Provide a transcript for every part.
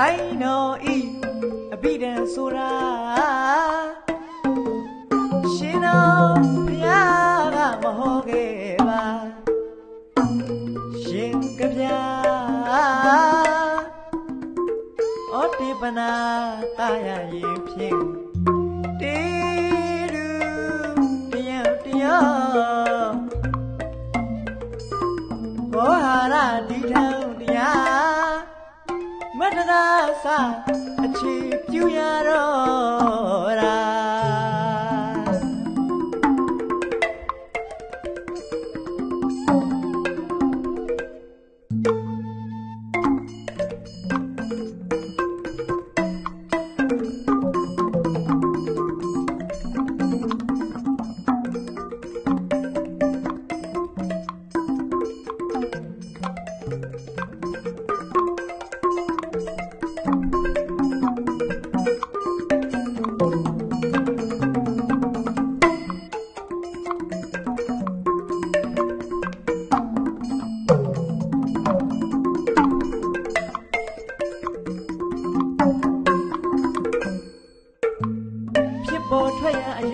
ဆိုင်တော်ဤအဘိဓမ္ဆိုတာရှင်တော်ဘုရားကမဟောခဲ့ပါရှင်ကဗျာဩတိပနာတာရရင်ဖြင့် စာအခြေပြုရတော့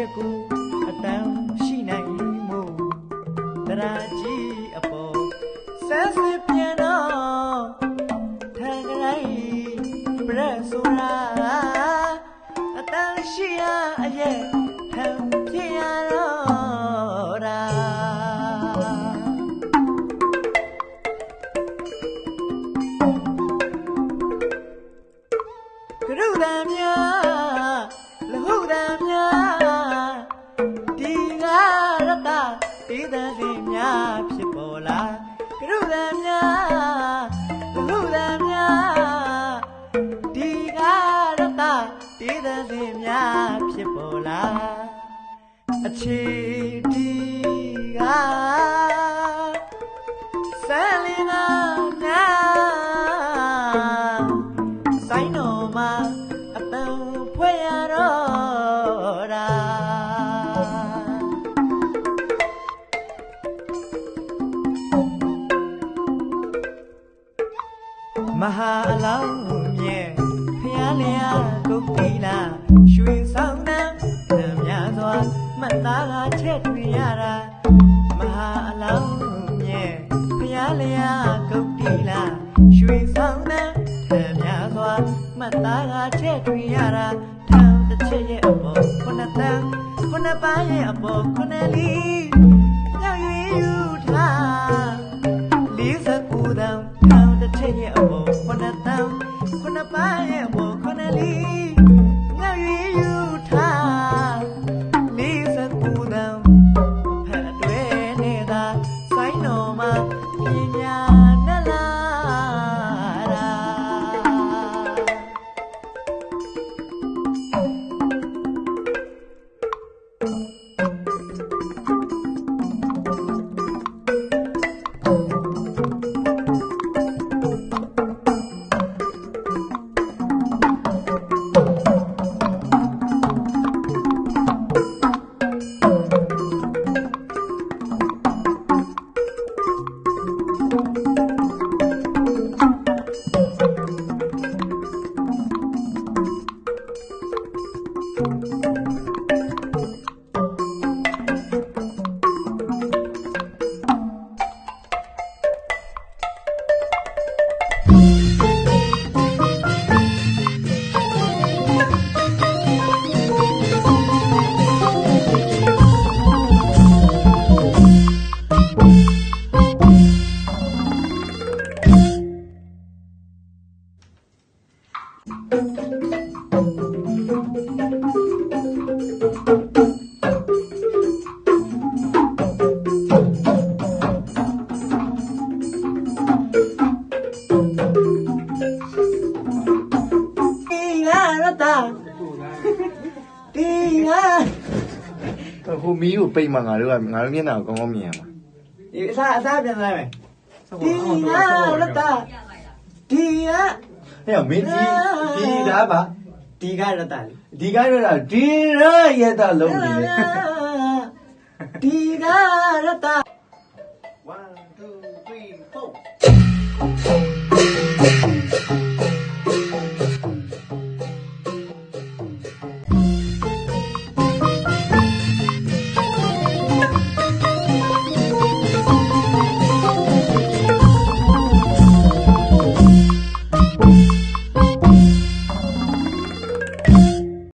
ထွက်ရအရက်ကိုအတန်းရှိနိုင်မို့တရာကြီးအပေါ်ဆန်းစစ်ပြန်တော့ထန်ကြလိုက်ပြက်ဆိုရာအတန်းရှိရအရက်ထန်ဖြစ်ရတော့ရာကရုဏာများ လာကရုဏာများလဟုတံများဒီကရတတေးသံစဉ်များဖြစ်ပေါ်လာအခြေ ဟာအလောင်းမြဲဖျားလျာကုတ်တီလာရွှေဆောင်တန်းဓမ္များစွာမှတ်သားကချက်ထွေရတာမဟာအလောင်းမြဲဖျားလျာကုတ်တီလာရွှေဆောင်တန်းဓမ္များစွာမှတ်သားကချက်ထွေရတာထောင်တစ်ချက်ရဲ့အပေါ်ခုနှစ်တန်းခုနှစ်ပန်းရဲ့အပေါ်ခုနှစ်လီညောင်ရွေယူ ခု ဒီ မီးကိုပိတ်မှငါတို့ကငါတို့မျက်နှာကိုကောင်းကောင်းမြင်ရမှာဒီအစားအစားပြန်လာမယ်ဒီငါရတာဒီငါဟဲ့မင်းဒီဒီဒါပါဒီကရတာလေဒီကရတာဒီရရတာလုံးနေတယ်ဒီကရတာ1 2 3 4